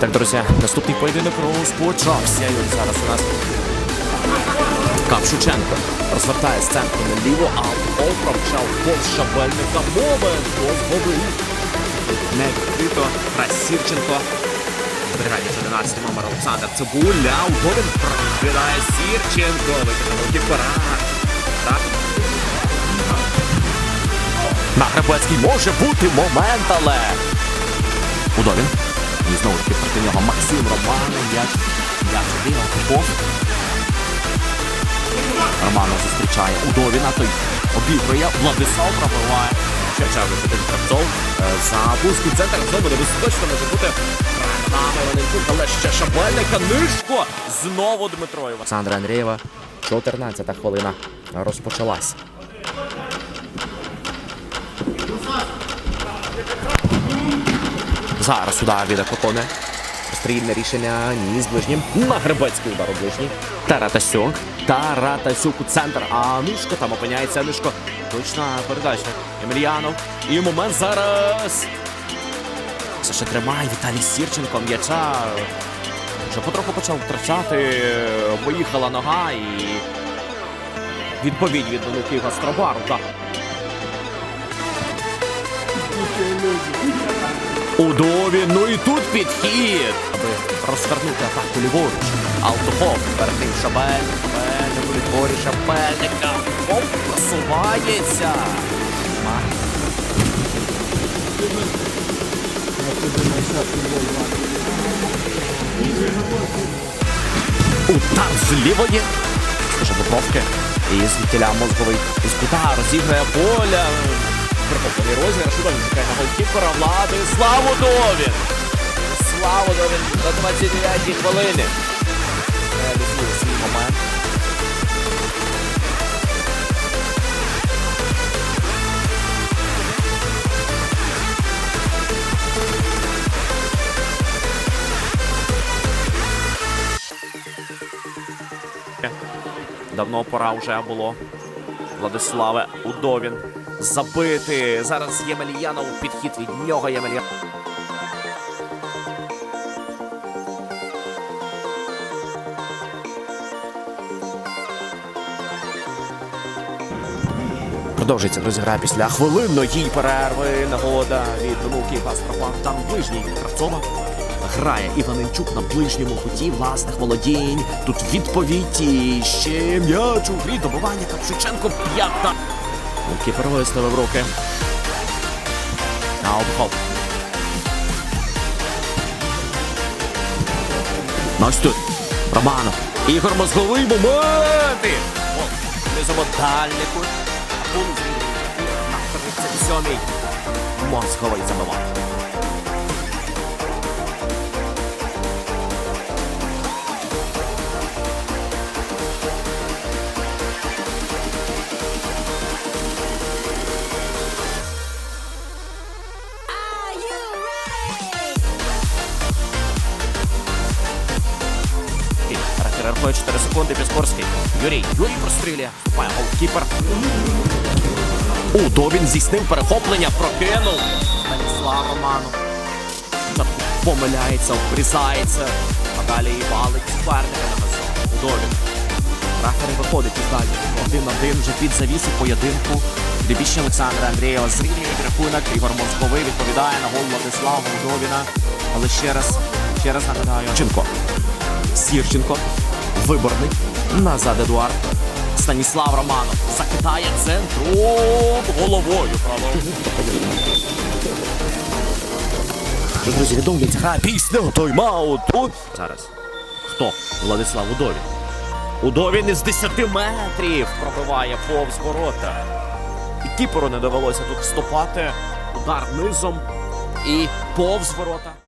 Так, друзі, наступний поєдинок розпочався. І от зараз у нас Капшученко розвертає з центру наліво, а гол промчав повз шабельника. Момент позбовий. Не відкрито. Красірченко. Бригадір 11 номер Олександр Цибуля. Удовін прокидає Сірченко. Виконав кіпера. Так. На Гребецький може бути момент, але. Удовін. І знову таки проти нього Максим Романов. Як Діма Попов. Романов зустрічає Удовіна. Той обігрує. Владислав пробиває. Черчавий один Кравцов. Е, За вузький центр знову небезпечно може бути. Але ще Шабельника. Нишко. Знову Дмитроєва. Олександра Андрієва. 14 хвилина розпочалась. Зараз удар від Акопоне. Стрільне рішення ні з ближнім. На Гребецький удар у ближній. Таратасюк. Таратасюк у центр. А Нишко там опиняється Нишко. Точна передача. Емельянов. І момент зараз. Це ще тримає Віталій Сірченко. М'яча. Вже потроху почав втрачати. Поїхала нога і. Відповідь від Луки Гастробару. Так. Удові, ну і тут підхід. Аби розвернути атаку ліворуч. Алтухов перед Шабель. Шабель у відборі Шабельника. Оп, просувається. Удар з лівої. Скаже Дубровки. І звідтіля мозговий із кута розіграє поля. Прихоплений розмір. Шудовін чекає на голкіпера. Владислав Удовін. Слава Удовін на 29-й хвилині. Реалізує свій момент. Давно пора вже було. Владиславе Удовін забити. Зараз Ємельянов підхід від нього Ємельянов. Продовжується друзі гра після хвилинної перерви. Нагода від Внуки Гастропан. Там ближній Кравцова. Грає Іваненчук на ближньому куті власних володінь. Тут відповідь ще м'яч у грі добивання Капшиченко п'ята. Кіпер виставив руки. Аутхоп. Ну ось тут. Романов. Ігор Мозговий моменти. Кут. А на 37-й. Мозговий забивав. Характер рахує 4 секунди. Піскорський. Юрій. Юрій прострілює. Вступає голкіпер. Удовін здійснив перехоплення. Прокинув. Станіслав Романов. Помиляється, обрізається. А далі і валить суперника на мезо. Удовін. Рахер виходить із далі. Один на один вже під завісу поєдинку. Дебіще Олександра Андрієва зрівнює рахунок. Ігор Мозковий відповідає на гол Владислава Удовіна. Але ще раз, ще раз нагадаю. Чинко. Сірченко. Виборний. Назад Едуард. Станіслав Романов. Закидає центром головою. Друзі, відомлюється гра після тайм-ауту. Зараз. Хто? Владислав Удовін. Удовін із 10 метрів пробиває повз ворота. І кіперу не довелося тут вступати. Удар низом і повз ворота.